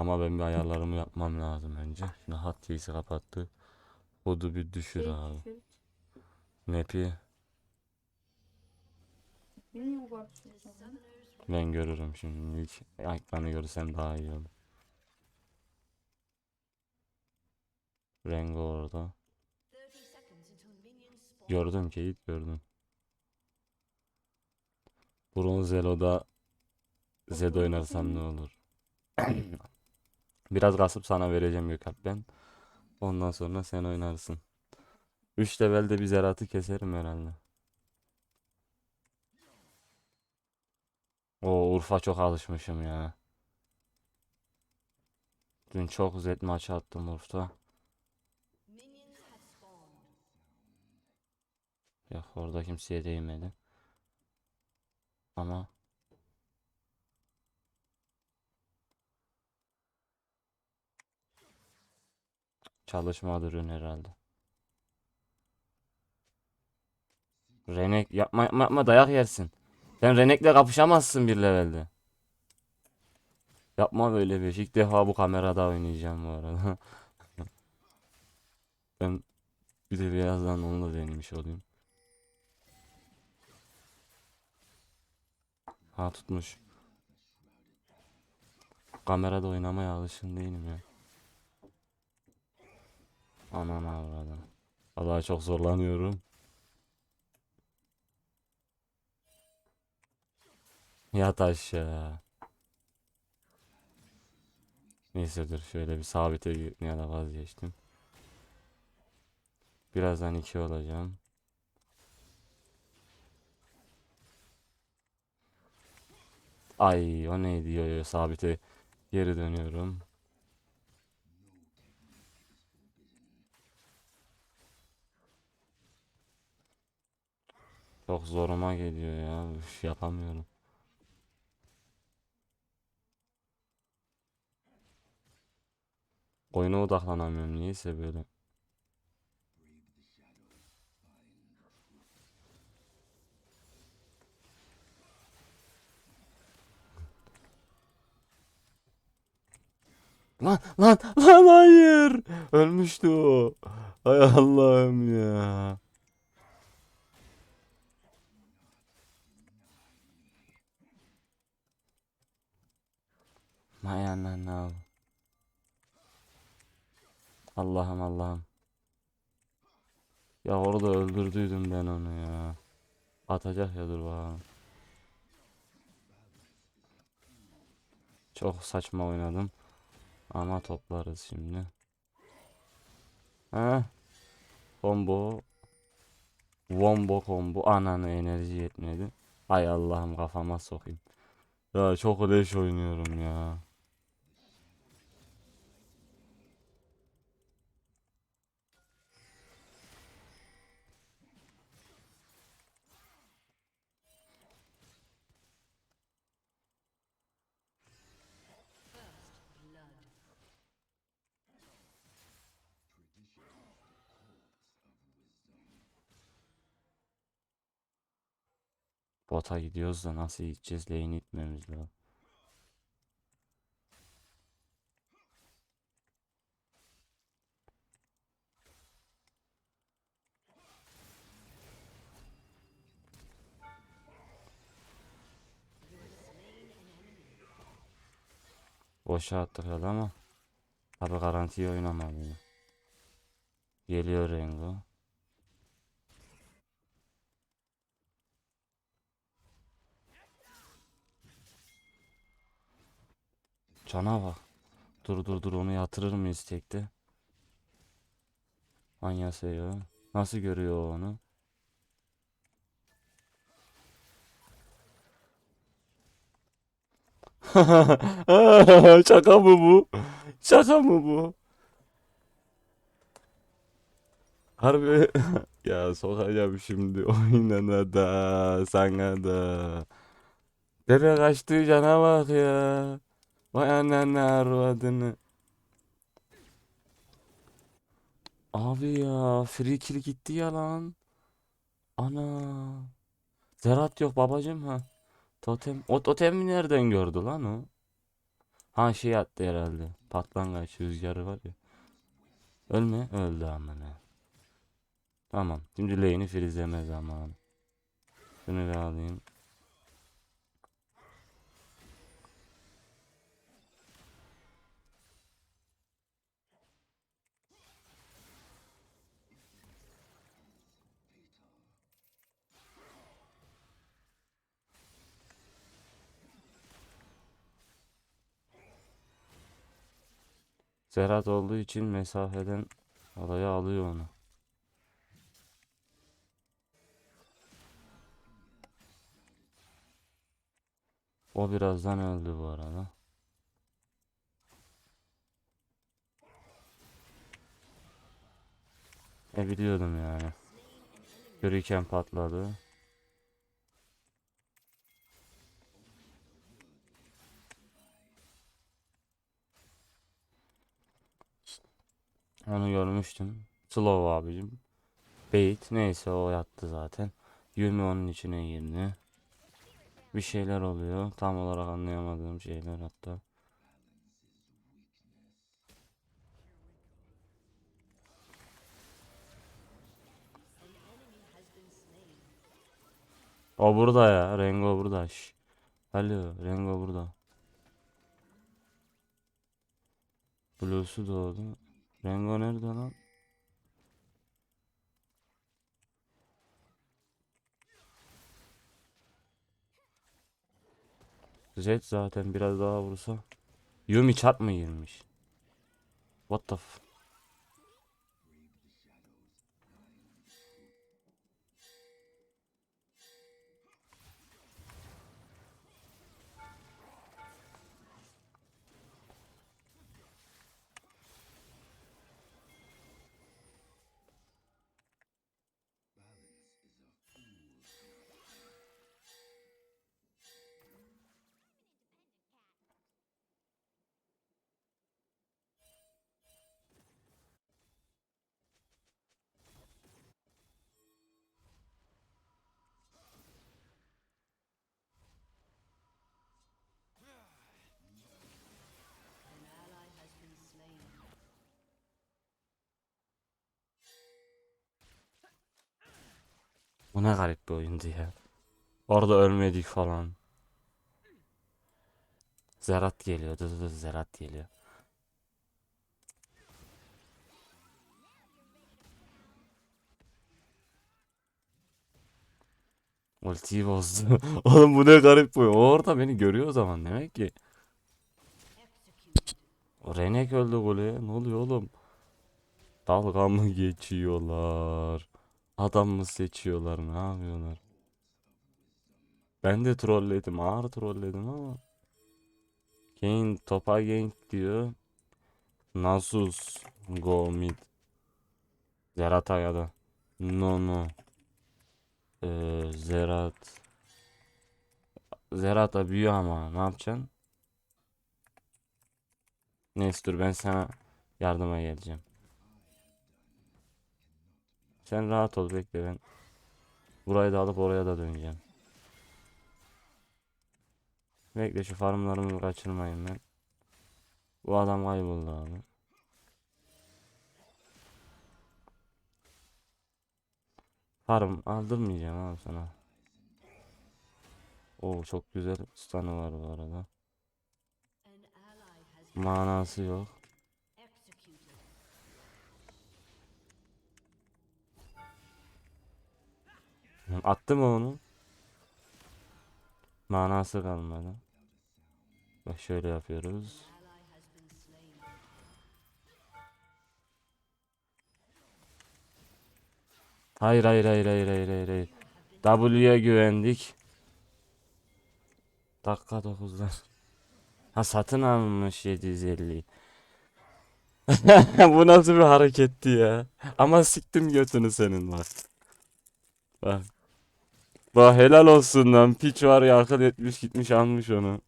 Ama ben bir ayarlarımı yapmam lazım önce. Şimdi hat keysi kapattı. Kodu bir düşür Şey, abi. Nepi Bilmiyorum bu arada yapalım. ben görürüm şimdi. İlk ekranı görsem daha iyi olur. Rengo orada. Gördüm Kate gördüm. Bronz Elo'da Zed oynarsam ne olur? Biraz kasıp sana vereceğim Gökalp ben. Ondan sonra sen oynarsın. 3 levelde bir Zerat'ı keserim herhalde. O Urfa çok alışmışım ya. Dün çok zet maçı attım Urf'ta. Yok orada kimseye değmedi. Ama çalışmadı ürün herhalde. Renek yapma yapma yapma dayak yersin. Sen Renek'le kapışamazsın bir levelde. Yapma böyle bir şey. İlk defa bu kamerada oynayacağım bu arada. Ben bir de birazdan onu da denemiş olayım. Ha tutmuş. Kamerada oynamaya alışkın değilim ya. Aman avradım. Vallahi çok zorlanıyorum. Yat aşağı. Neyse dur şöyle bir sabite gitmeye de vazgeçtim. Birazdan iki olacağım. Ay o neydi yo yo sabite geri dönüyorum. Çok zoruma geliyor ya. Üf, yapamıyorum. Oyuna odaklanamıyorum niyeyse böyle. Lan lan lan hayır. Ölmüştü o. Ay Allah'ım ya. Vay anana. Allah'ım Allah'ım. Ya orada öldürdüydüm ben onu ya. Atacak ya dur bakalım. Çok saçma oynadım. Ama toplarız şimdi. Ha? Combo. Wombo combo. Ananı enerji yetmedi. Ay Allah'ım kafama sokayım. Ya çok leş oynuyorum ya. Bota gidiyoruz da nasıl gideceğiz? Lane itmemiz lazım. Boşa ya ama tabi garantiye oynamalıyım. Geliyor Rengo. Cana bak. Dur dur dur onu yatırır mıyız tekte? Anyaseyo. Nasıl görüyor onu? Şaka mı bu? Şaka mı bu? Harbi ya sokacağım şimdi oynana da sana da. Bebe kaçtığı cana bak ya. Vay ananı arvadını. Abi ya free kill gitti ya lan. Ana. Zerat yok babacım ha. Totem. O totemi nereden gördü lan o? Ha şey attı herhalde. Patlangaç rüzgarı var ya. Ölme. Öldü amına. Tamam. Şimdi lane'i frizleme zamanı. Şunu bir alayım. Serhat olduğu için mesafeden olayı alıyor onu. O birazdan öldü bu arada. E biliyordum yani. Yürürken patladı. Onu görmüştüm. Slow abicim. Bait neyse o yattı zaten. Yumi onun içine girdi. Bir şeyler oluyor. Tam olarak anlayamadığım şeyler hatta. O burada ya. Rengo burada. Şş. Alo. Rengo burada. Blue'su doğdu. Rengo nerede lan? Zed zaten biraz daha vursa. Yumi çarp mı girmiş? What the f Bu ne garip bir oyundu ya. Orada ölmedik falan. Zerat geliyor. Dur dur Zerat geliyor. Ultiyi bozdu. Oğlum bu ne garip bu. Orada beni görüyor o zaman demek ki. Renek öldü golü. Ne oluyor oğlum? Dalga mı geçiyorlar? Adam mı seçiyorlar? Ne yapıyorlar? Ben de trolledim. Ağır trolledim ama. Kane topa gank diyor. Nasus go mid. Zerat ya da. No no. Ee, Zerat. Zerat da büyüyor ama ne yapacaksın? Neyse dur ben sana yardıma geleceğim. Sen rahat ol bekle ben. Burayı da alıp oraya da döneceğim. Bekle şu farmlarımı kaçırmayın ben. Bu adam kayboldu abi. Farm aldırmayacağım abi sana. Oo çok güzel stun'ı var bu arada. Manası yok. Attı mı onu? Manası kalmadı. Bak şöyle yapıyoruz. Hayır hayır hayır hayır hayır hayır hayır. W'ye güvendik. Dakika 9'lar. Ha satın almış 750. Bu nasıl bir hareketti ya? Ama siktim götünü senin bak. Bak. Bak helal olsun lan. Piç var ya akıl etmiş gitmiş almış onu.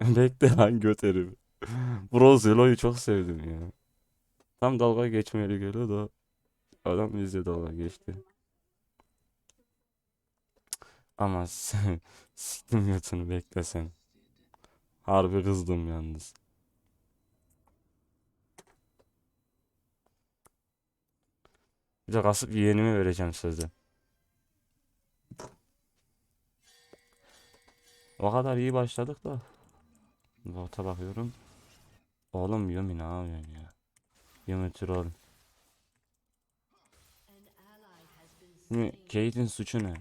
Bekle lan göt herif. Bro Zelo'yu çok sevdim ya. Tam dalga geçmeli geliyor da adam bizde dalga geçti. Ama siktim götünü bekle sen. Harbi kızdım yalnız. Bir de kasıp yeğenime vereceğim sözü. O kadar iyi başladık da. Bota bakıyorum. Oğlum Yumi ne yapıyorsun ya? Yumi troll. Şimdi Kate'in suçu ne?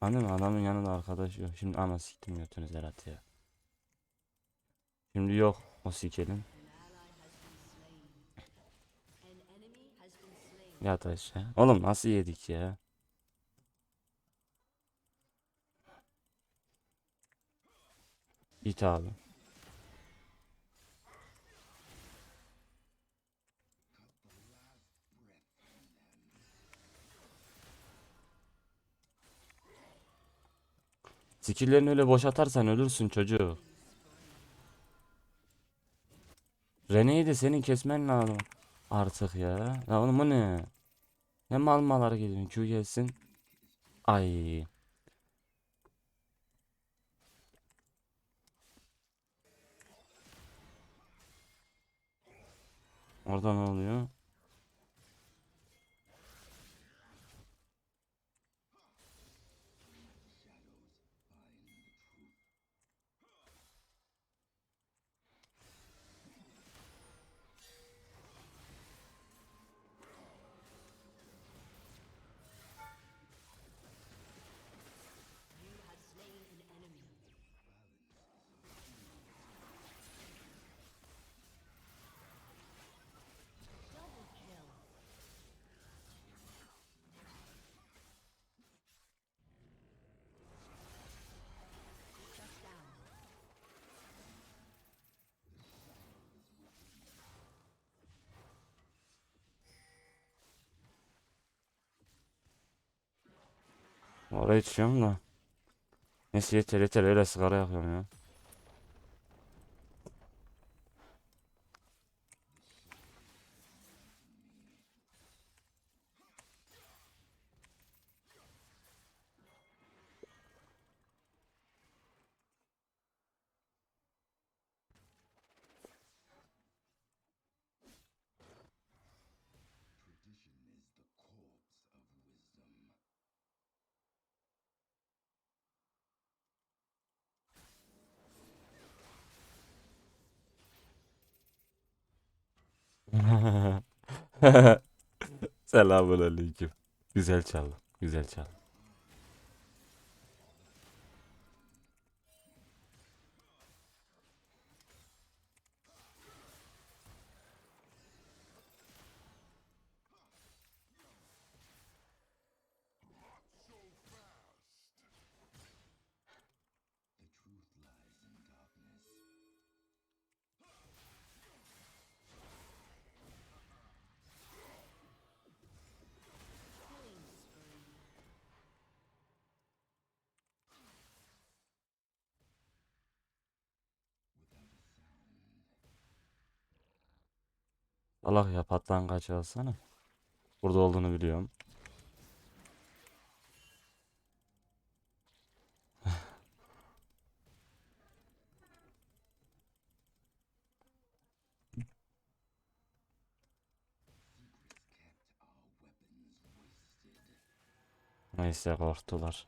Anladın mı? Adamın yanında arkadaş yok. Şimdi ana siktim götünü Zerat ya. Şimdi yok o sikelim. Yat aşağı. Oğlum nasıl yedik ya? İt abi. Skill'lerini öyle boş atarsan ölürsün çocuk. Rene'yi de senin kesmen lazım. Artık ya. Ya oğlum bu ne? Ne mal mal gidiyorsun? Q gelsin. Ay. Orada ne oluyor? Oraya içiyorum da. Neyse yeter yeter öyle sigara yakıyorum ya. Selamun aleyküm. Güzel çaldı. Güzel çaldı. Allah ya patlan alsana. Burada olduğunu biliyorum. Neyse korktular.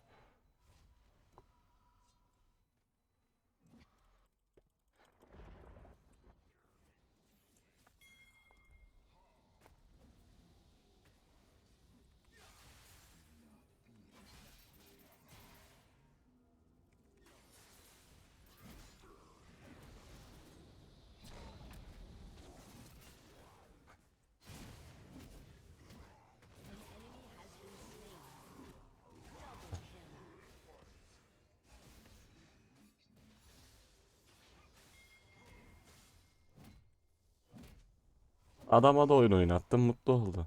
Adama da oyun oynattım mutlu oldu.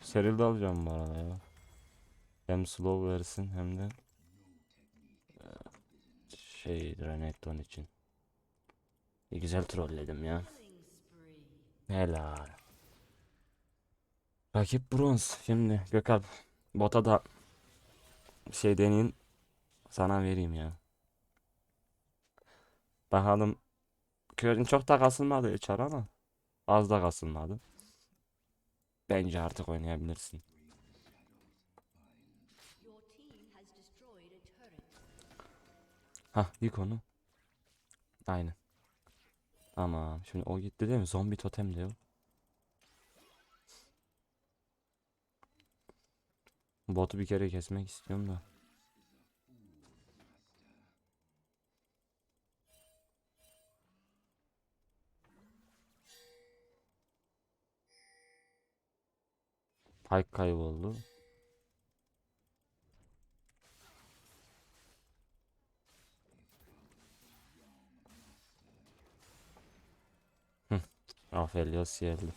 Seril de alacağım bu arada ya. Hem slow versin hem de eee, şey Renekton için. İyi güzel trolledim ya. Helal. Rakip bronz. Şimdi Gökalp bota da şey deneyin. Sana vereyim ya. Bakalım. Körün çok da kasılmadı içer ama. Az da kasılmadı. Bence artık oynayabilirsin. Your team has destroyed a turret. Hah yık onu. Aynen. Tamam. Şimdi o gitti değil mi? Zombi totem diyor. Botu bir kere kesmek istiyorum da. Pike kayboldu. Aphelios geldi.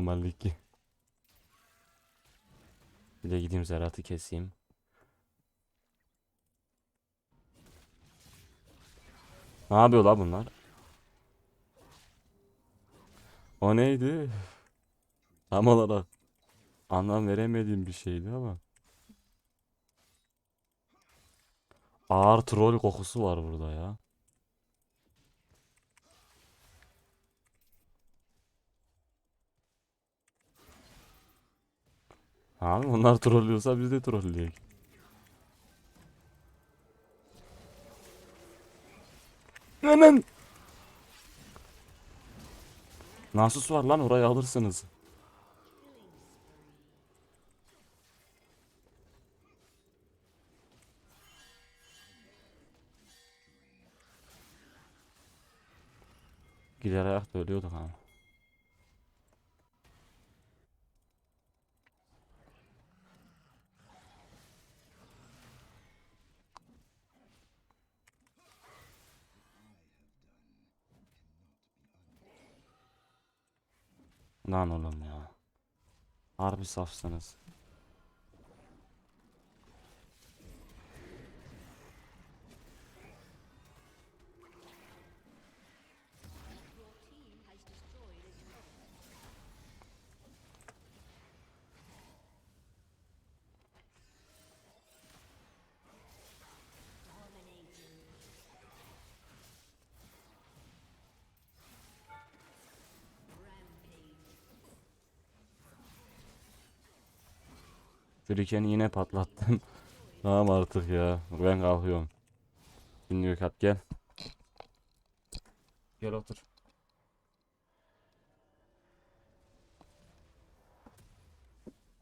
Selamünaleyküm. Bir de gideyim Zerat'ı keseyim. Ne yapıyor la bunlar? O neydi? Tam olarak anlam veremediğim bir şeydi ama. Ağır troll kokusu var burada ya. Abi onlar trollüyorsa biz de trolleyek. Hemen. Nasus var lan orayı alırsınız. Gider ayakta ölüyorduk ha. Lan oğlum ya. Harbi safsınız. Shuriken'i yine patlattım. Tamam artık ya. Ben kalkıyorum. Şimdi Gökhan gel. Gel otur.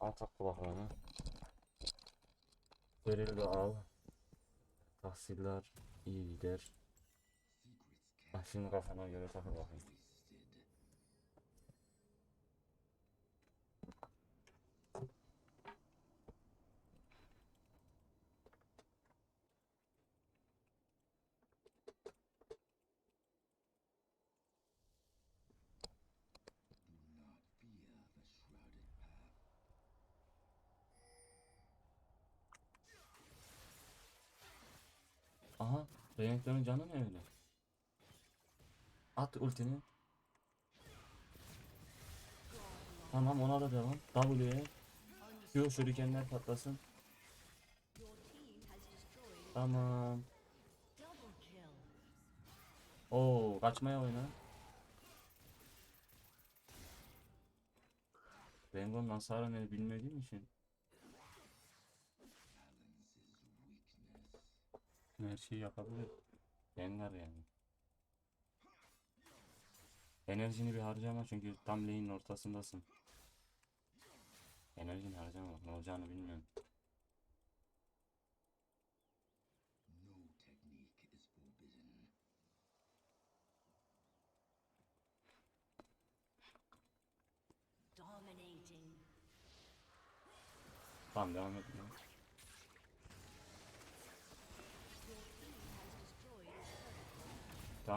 Al tak kulaklarını. Beril de al. Tahsiller iyi gider. Bak şimdi kafana göre takıl bakayım. Renekton'un canı ne öyle? At ultini. Tamam ona da devam. W'ye. Q şurikenler patlasın. Tamam. Oo, kaçmaya oyna. Rengo'nun hasarını bilmediğim için. Her şeyi yapabilir. Rengar yani. Enerjini bir harcama çünkü tam lane'in ortasındasın. Enerjini harcama ne olacağını bilmiyorum. Dominating. Tamam devam et.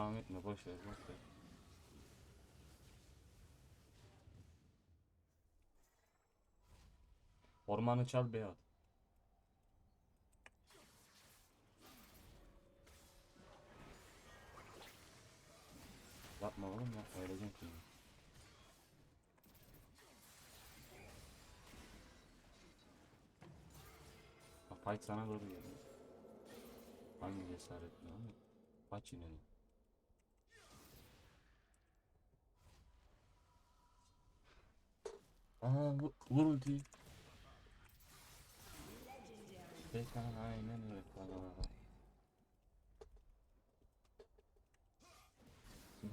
Devam etme boş ver boş ver. Ormanı çal beyaz. Yapma oğlum yapma öleceğim şimdi. Fight sana doğru geliyor. Hangi cesaretle ama? Kaç yine. Aa vu- vur ultiyi. Peki aynen öyle. Aa.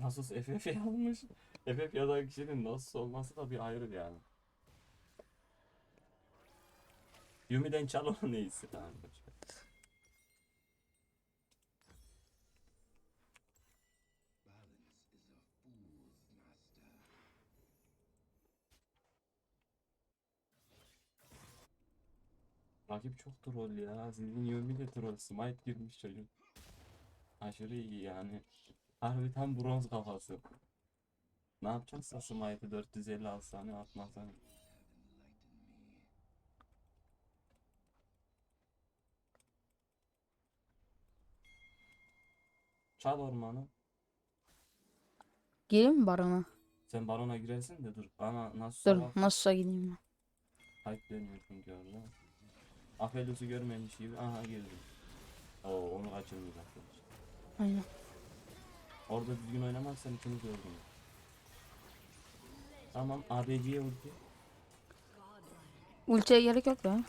Nasıl FF yazmış? FF yazan kişinin nasıl olması da bir ayrı yani. Yumi'den çal onu neyse tamam. Rakip çok troll ya. Sizin Yumi de troll. Smite girmiş çocuk. Aşırı iyi yani. Harbi tam bronz kafası. Ne yapacaksa Smite'ı 450 alsana atmasana. Çal ormanı. Gireyim mi barona? Sen barona girersin de dur. Bana nasıl Dur nasılsa gideyim ben. Hype dönüyorsun gördün mü? Aphelios'u görmemiş gibi. Aha girdi. Oo onu kaçırmayacaklar. Aynen. Orada düzgün oynamazsan ikimiz gördüm. Tamam ADC'ye ulti. Ultiye gerek yok ya.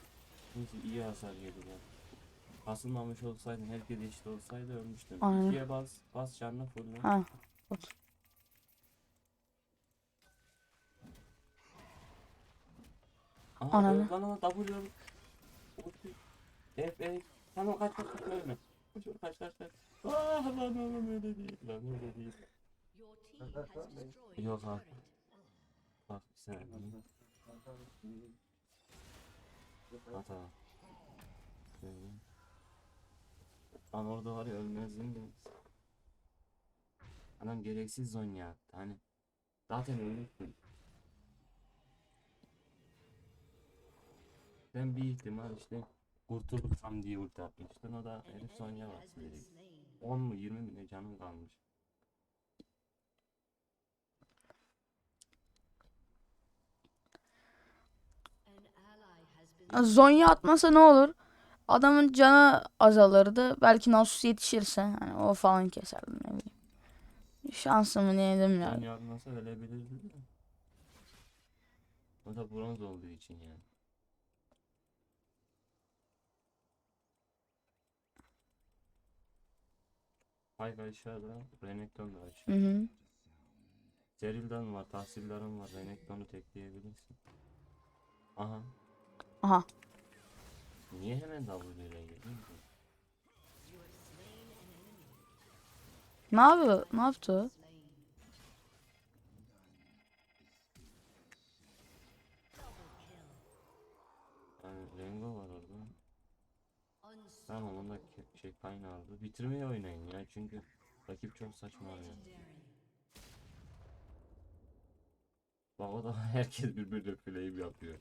Neyse iyi hasar yediler. Asılmamış olsaydın herkes eşit olsaydı ölmüştüm. Aynen. İkiye bas, bas canını fulle. Ha. Aha Ananı. lan W. F F. Tamam kaç kaç kaç ölme. Kaç kaç kaç kaç. Ah lan oğlum öyle değil. Lan öyle değil. Yok a abi. turret. Bak bir saniye. Hata. Şöyle. Lan orada var ya ölmezdin de. Adam gereksiz zonya attı hani. Zaten ölmüşsün. Ben bir ihtimal işte kurtulursam diye ulti atmıştın. O da herif zonya has bastı direkt. slain. 10 mu 20 mi ne canım kalmış. Zonya atmasa ne olur? Adamın canı azalırdı. Belki Nasus yetişirse hani o falan keserdi ne bileyim. Şansımı yedim Yani yani. yapmasa ölebilirdi. O da bronz olduğu için yani. Hayk aşağıda, Renekton da Hı aşağı. hı. Ceril'den var, tahsillerim var, Renekton'u tekleyebilirsin. Aha, Aha. niye hemen W ile girdin ki? Ne yapıyor? Ne yaptı? Yani Rengo var orada. Tamam ke- şey kaynağı aldı. Bitirmeye oynayın ya çünkü rakip çok saçmalıyor. Legendary. Bak o da herkes birbirine flame yapıyor.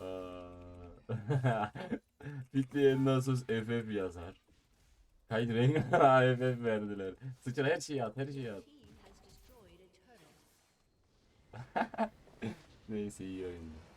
Aa. Bitmeyen Nasus FF yazar. Kaydı renk AFF verdiler. Sıçra her şeyi at, her şeyi at. Neyse iyi oyundu.